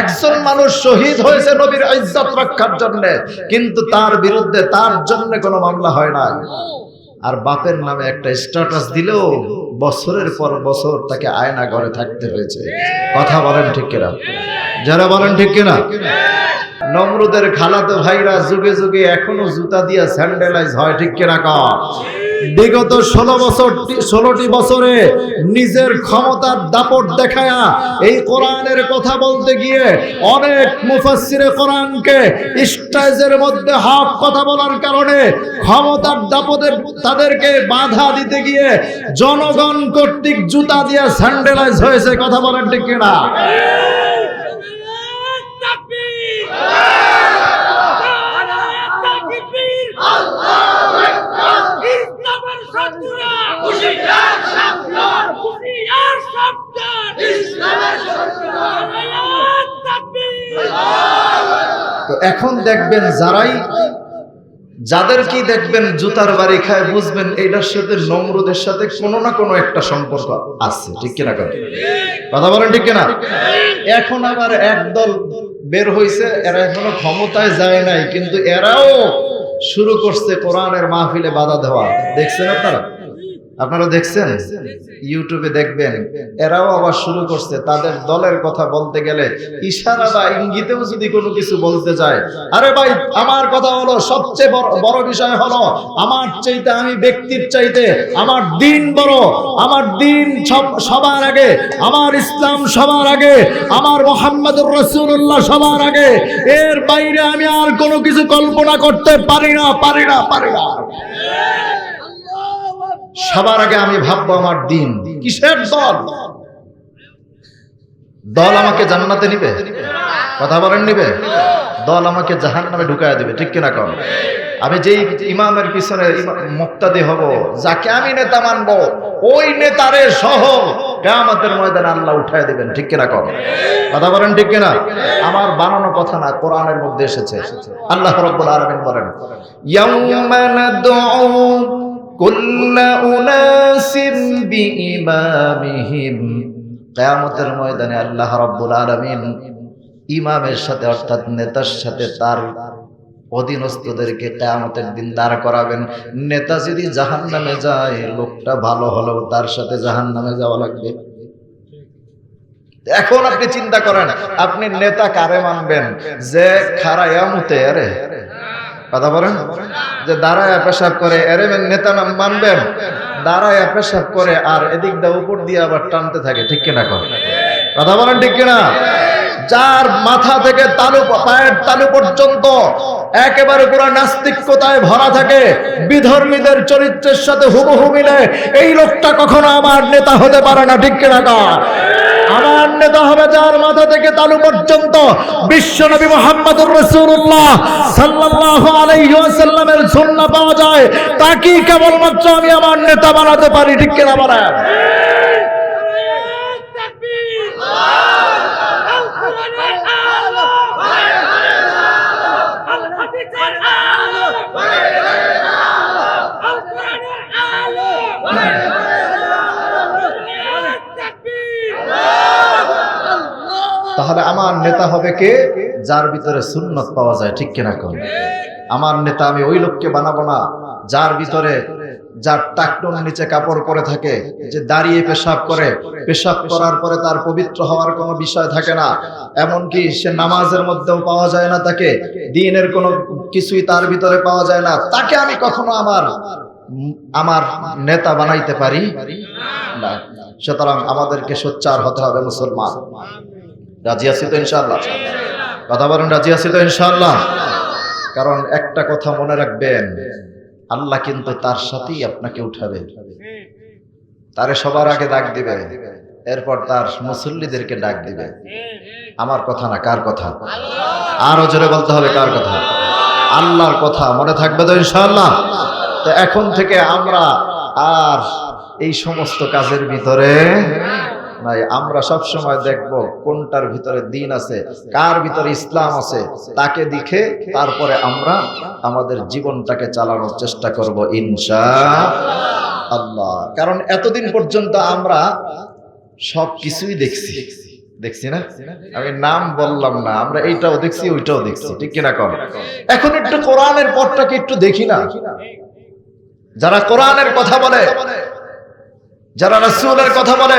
একজন মানুষ শহীদ হয়েছে নবীর ইজ্জত রক্ষার জন্য, কিন্তু তার বিরুদ্ধে তার জন্য কোনো মামলা হয় না আর বাপের নামে একটা স্ট্যাটাস দিলেও বছরের পর বছর তাকে আয়না ঘরে থাকতে হয়েছে। কথা বলেন ঠিক কিনা? যারা বলেন ঠিক কিনা? নমরুদের খালাতো ভাইরা যুগে যুগে এখনও জুতা দিয়ে স্যান্ডেলাইজ হয়, ঠিক কিনা কম বিগত ষোলো বছর ষোলোটি বছরে নিজের ক্ষমতার দাপট দেখায়া এই কোরআনের কথা বলতে গিয়ে অনেক মুফাসসিরে কোরআনকে স্টাইজের মধ্যে হাফ কথা বলার কারণে ক্ষমতার দাপটে তাদেরকে বাধা দিতে গিয়ে জনগণ কর্তৃক জুতা দিয়ে স্যান্ডেলাইজ হয়েছে, কথা বলেন ঠিক কিনা? তো এখন দেখবেন যারাই যাদের কি দেখবেন জুতার বাড়ি খায়, বুঝবেন এইটার সাথে নমরুদের সাথে কোনো না কোনো একটা সম্পর্ক আছে। ঠিক কিনা? কথা বলেন ঠিক কিনা? এখন আবার একদল বের হইছে, এরা এখনও ক্ষমতায় যায় নাই, কিন্তু এরাও শুরু করছে কোরআনের মাহফিলে বাধা দেওয়া। দেখছেন আপনারা? আপনারা দেখছেন? ইউটিউবে দেখবেন। এরাও আবার শুরু করছে। তাদের দলের কথা বলতে গেলে ইশারা বা ইঙ্গিতেও যদি কোনো কিছু বলতে যায়, আরে ভাই, আমার কথা হলো, সবচেয়ে বড় বড় বিষয় হলো, আমার চাইতে আমি ব্যক্তির চাইতে আমার দিন বড়। আমার দিন সব- সবার আগে, আমার ইসলাম সবার আগে, আমার মোহাম্মদুর রসুল্লাহ সবার আগে। এর বাইরে আমি আর কোনো কিছু কল্পনা করতে পারি না পারি না পারি না। সবার আগে আমি ভাববো আমার দিন। কিসের দল? দল আমাকে জান্নাতে নিবে? কথা বলেন নিবে? দল আমাকে জাহান নামে ঢুকায় দিবে, ঠিক কিনা কম আমি যেই ইমামের পিছনে মুক্তাদি হব, যাকে আমি নেতা মানব, ওই নেতারে সহ কেয়ামতের ময়দানে আল্লাহ উঠায় দিবেন, ঠিক কিনা কম কথা বলেন ঠিক কিনা? আমার বানানো কথা না, কোরআনের মধ্যে এসেছে। আল্লাহ রব্বুল আলামিন বলেন, ইয়াউমা কুল্ল উনাসিন বিইমামিহিম। কিয়ামতের ময়দানে আল্লাহ রাব্বুল আলামিন ইমামের সাথে অর্থাৎ নেতার সাথে তার অধীনস্থদেরকে কেয়ামতের দিন দাঁড় করাবেন। নেতা যদি জাহান্নামে যায়, লোকটা ভালো হলেও তার সাথে জাহান্নামে যাওয়া লাগবে। এখন আপনি চিন্তা করেন, আপনি নেতা কারে মানবেন? যে খারাইয়া মুতে আরে কথা বলেন? যে দাঁড়ায় পেশাব করে, এরে নেতা নাম মানবেন। দাঁড়ায় পেশাব করে আর এদিক দা উপর দিয়ে আবার টানতে থাকে, ঠিক কিনা করে কথা বলেন ঠিক কিনা? যার মাথা থেকে তালু পায়ের তালু পর্যন্ত একেবারে পুরো নাস্তিকতায় ভরা থাকে, বিধর্মীদের চরিত্রের সাথে হুবহু মিলে, এই লোকটা কখনো আমার নেতা হতে পারে না, ঠিক কিনা? আমার নেতা হবে যার মাথা থেকে তালু পর্যন্ত বিশ্ব নবী মোহাম্মদুর রসুল্লাহ সাল্লাল্লাহু আলাইহি ওয়াসাল্লামের সুন্নাহ পাওয়া যায়। তাকেই কেবলমাত্র আমি আমার নেতা বানাতে পারি, ঠিক কিনা বলেন? নেতা হবে কে? যার ভিতরে সুন্নত পাওয়া যায়, ঠিক কিনা কম আমার নেতা আমি ওই লোককে বানাবো না, যার ভিতরে যার টাকটুন নিচে কাপড় পরে থাকে, যে দাঁড়িয়ে পেশাব করে, পেশাব করার পরে তার পবিত্র হওয়ার কোনো বিষয় থাকে না। এমনকি সে নামাজের মধ্যেও পাওয়া যায় না তাকে, দিনের কোনো কিছুই তার ভিতরে পাওয়া যায় না। তাকে আমি কখনো আমার আমার নেতা বানাইতে পারি? সুতরাং আমাদেরকে সোচ্চার হতে হবে মুসলমান। রাজি আছি তো ইনশাল্লাহ কথা বলেন, রাজি আছি তো ইনশাল্লাহ কারণ একটা কথা মনে রাখবেন, আল্লাহ কিন্তু তার সাথেই আপনাকে উঠাবে। তারে সবার আগে ডাক দিবে, এরপর তার মুসল্লিদেরকে ডাক দিবে। আমার কথা না, কার কথা? আরও জোরে বলতে হবে, কার কথা? আল্লাহর কথা, মনে থাকবে তো ইনশাল্লাহ তো এখন থেকে আমরা আর এই সমস্ত কাজের ভিতরে নাই, আমরা সব সময় দেখব কোনটার ভিতরে দিন আছে, কার ভিতরে ইসলাম আছে, তাকে দেখে তারপরে আমরা আমাদের জীবনটাকে চালানোর চেষ্টা করব ইনশা আল্লাহ কারণ এতদিন পর্যন্ত আমরা সব কিছুই দেখছি। দেখছি না? আমি নাম বললাম না, আমরা এইটাও দেখছি, ওইটাও দেখছি, ঠিক কিনা কম? এখন একটু কোরআনের পথটাকে একটু দেখি না। যারা কোরআনের কথা বলে, যারা রাসূলের কথা বলে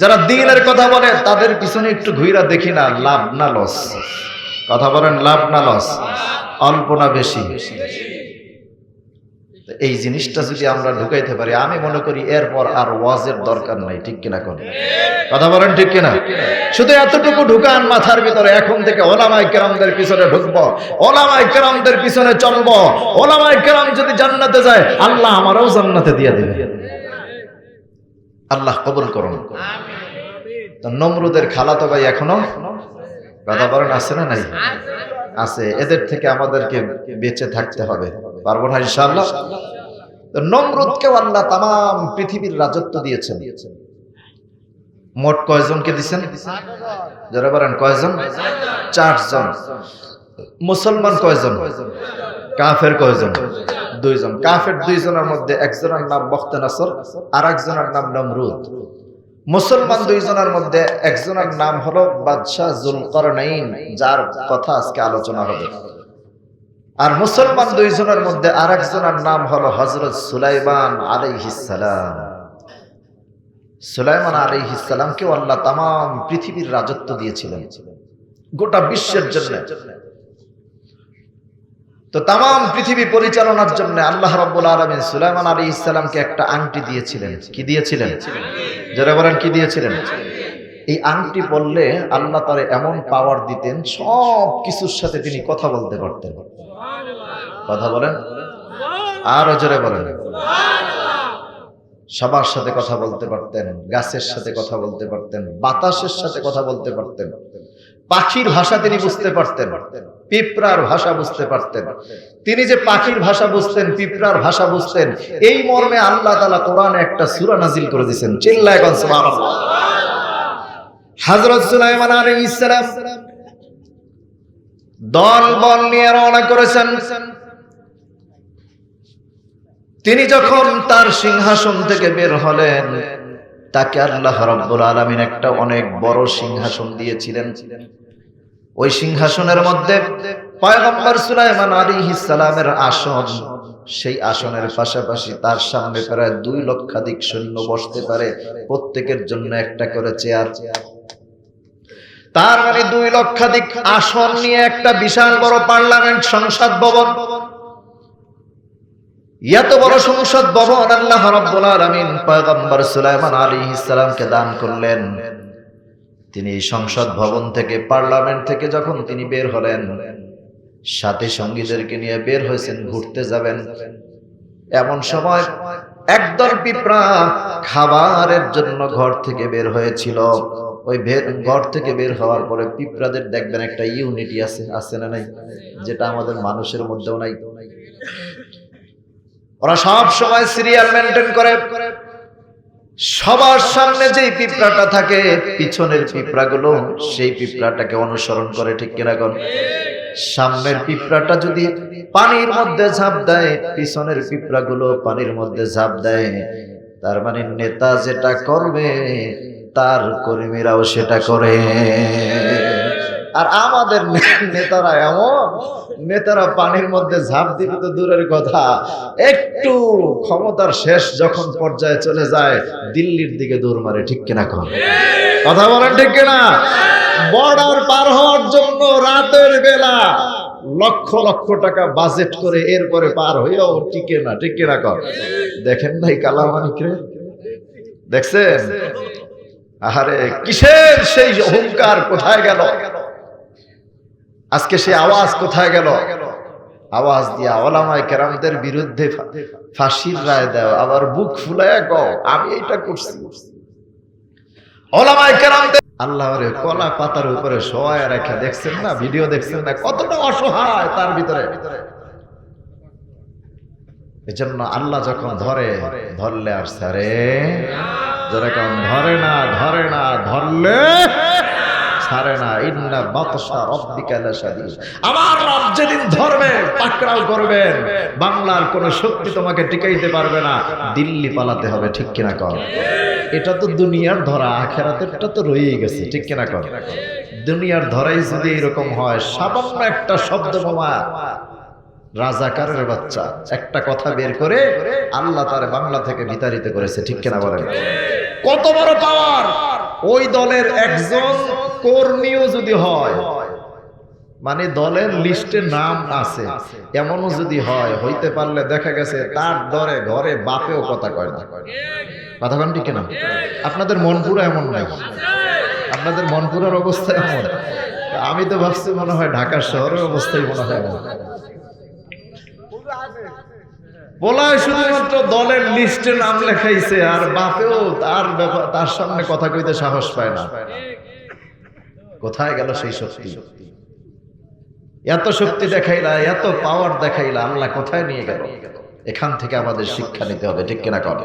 যারা দিনের কথা বলে, তাদের পিছনে একটু ঘুইরা দেখি না, লাভ না লস। কথা বলেন, লাভ না লস? অল্প না বেশি? এই জিনিসটা যদি আমরা ঢুকাইতে পারি, আমি মনে করি এরপর আর ওয়াজের দরকার নাই, ঠিক কিনা কোন? কথা বলেন, ঠিক কিনা? শুধু এতটুকু ঢুকান মাথার ভিতরে, এখন থেকে ওলামাই কেরামদের পিছনে ঢুকবো ওলামাই কেরামদের পিছনে চলবো ওলামাই কেরাম যদি জান্নাতে যায়, আল্লাহ আমারও জান্নাতে দিয়ে দেবে আল্লাহ কবুল করুন। তো নমরুদের খালাতো ভাই এখনও? কথা বলেন আছে না নাই? আছে। এদের থেকে আমাদেরকে বেঁচে থাকতে হবে। পারব না ইনশাআল্লাহ? তো নমরুদকেও আল্লাহ তাম পৃথিবীর রাজত্ব দিয়েছেন। মোট কয়জনকে দিছেন? যারা বলেন কয়জন? চারজন। মুসলমান কয়জন? কাফের কয়জন? দুইজন। কাফের দুইজনের মধ্যে একজনের নাম বখতে নাসর আর একজনের নাম নমরুদ। মুসলমান দুইজনের মধ্যে একজনের নাম হলো বাদশাহ জুলকরনাইন যার কথা আজকে আলোচনা হবে। আর মুসলমান দুইজনের মধ্যে আর একজনের নাম হলো হজরত সুলাইমান আলাইহিসালাম সুলাইমান আলাইহিসালামকেও আল্লাহ তাম পৃথিবীর রাজত্ব দিয়েছিলেন। গোটা বিশ্বের জন্য। তো তাম পৃথিবী পরিচালনার জন্য আল্লাহ রব্বুল আলমিন সুলাইমান আলী ইসলামকে একটা আংটি দিয়েছিলেন। কি দিয়েছিলেন? যারা বলেন, কি দিয়েছিলেন? এই আংটি পড়লে আল্লাহ তার এমন পাওয়ার দিতেন, সব কিছুর সাথে তিনি কথা বলতে পারতেন। কথা বলেন? আরও জোরে বলেন। সবার সাথে কথা বলতে পারতেন, গাছের সাথে কথা বলতে পারতেন, বাতাসের সাথে কথা বলতে পারতেন। পাখির ভাষা তিনি বুঝতে পারতেন। পিঁপড়ার ভাষা বুঝতে পারতেন। তিনি যে পাখির ভাষা বুঝতেন, পিঁপড়ার ভাষা বুঝতেন, এই মর্মে আল্লাহ তালা কোরআনে একটা সুরা নাজিল করে দিয়েছেন। চিল্লায় হজরত সুলাইমান আলাইহিস সালাম দল বল নিয়ে রওনা করেছেন। তিনি যখন তার সিংহাসন থেকে বের হলেন তাকে আল্লাহ রাব্বুল আলমিন একটা অনেক বড় সিংহাসন দিয়েছিলেন। ওই সিংহাসনের মধ্যে আসন, সেই আসনের পাশাপাশি তার সামনে প্রায় দুই লক্ষাধিক সৈন্য বসতে পারে, প্রত্যেকের জন্য একটা করে চেয়ার। তার মানে দুই লক্ষাধিক আসন নিয়ে একটা বিশাল বড় পার্লামেন্ট, সংসদ ভবন। এত বড় সংসদ ভবন আল্লাহ রাব্বুল আলামিন পয়গম্বর সুলাইমান আলাইহিস সালামকে দান করলেন। তিনি সংসদ ভবন থেকে, পার্লামেন্ট থেকে যখন তিনি বের হলেন, সাথে সঙ্গীদেরকে নিয়ে বের হয়েছেন, ঘুরতে যাবেন। এমন সময় একদল পিঁপড়া খাবারের জন্য ঘর থেকে বের হয়েছিল। ওই ঘর থেকে বের হওয়ার পরে পিঁপড়াদের দেখবেন একটা ইউনিটি আছে আছে না নাই? যেটা আমাদের মানুষের মধ্যেও নাই। ওরা সব সময় সিরিয়াল মেনটেন করে। সবার সামনে যেই পিঁপড়াটা থাকে, পিছনের পিঁপড়াগুলো সেই পিঁপড়াটাকে অনুসরণ করে, ঠিক কিনা কোন? সামনের পিঁপড়াটা যদি পানির মধ্যে ঝাঁপ দেয়, পিছনের পিঁপড়াগুলো পানির মধ্যে ঝাঁপ দেয়, তার মানে নেতা যেটা করবে, তার কর্মীরাও সেটা করে। আর আমাদের নেতারা এমন, নেতারা পানির মধ্যে ঝাঁপ দিবে তো দূরের কথা। একটু ক্ষমতার শেষ যখন পর্যায়ে চলে যায়, দিল্লির দিকে দৌড় মারে, ঠিক কিনা কর কথা বলেন ঠিক কিনা? বর্ডার পার হওয়ার জন্য রাতের বেলা লক্ষ লক্ষ টাকা বাজেট করে এরপরে পার হইয়াও টিকে না ঠিক কিনা কর দেখেন নাই কালামানিক দেখছেন? আহারে, কিসের সেই অহংকার কোথায় গেল? আজকে সেই আওয়াজ কোথায় গেল? আওয়াজ দিয়া ওলামায় কেরামদের বিরুদ্ধে ফাঁসির রায় দাও আবার বুক ফুলায় কও, আমি এইটা করছি। কতটা অসহায় তার ভিতরে। এজন্য আল্লাহ যখন ধরে, ধরলে আর সারে ধরে না ধরে না, ধরলে ছাড়ে না। ইন্না বাতসা রব্বিকা লাশাদীদ। আমার রব যেদিন ধরবে, পাকড়াও করবেন। বাংলার কোন শক্তি তোমাকে টিকাইতে পারবে না। দিল্লি পালাতে হবে, ঠিক কিনা কর এটা তো দুনিয়ার ধরা, আখেরাতেরটা তো রয়েই গেছে, ঠিক কিনা কর দুনিয়ার ধরাই যদি এরকম হয়, সামান্য একটা শব্দ বোমা। রাজাকারের বাচ্চা, একটা কথা বের করে আল্লাহ তার বাংলা থেকে বিতাড়িত করেছে, ঠিক কিনা বলেন? কত বড় পাওয়ার ওই দলের একজন কর্মীও যদি হয় মানে দলের লিস্টে নাম আছে, এমনও যদি হয়, হইতে পারলে দেখা গেছে তার দরে ঘরে বাপেও কথা কয় না। কথা কন ঠিক না আপনাদের মনপুরা এমন নাই। আপনাদের মনপুরার অবস্থা এমন। আমি তো ভাবছি মনে হয় ঢাকা শহরের অবস্থায় মনে হয় এমন। বলায় শুধুমাত্র দলের লিস্টে নাম লেখাইছে আর বাপেও তার ব্যাপার তার সামনে কথা কইতে সাহস পায় না। কোথায় গেল সেই শক্তি? এত শক্তি দেখাইলা, এত পাওয়ার দেখাইলা আল্লাহ কোথায় নিয়ে গেল? এখান থেকে আমাদের শিক্ষা নিতে হবে, ঠিক কিনা কর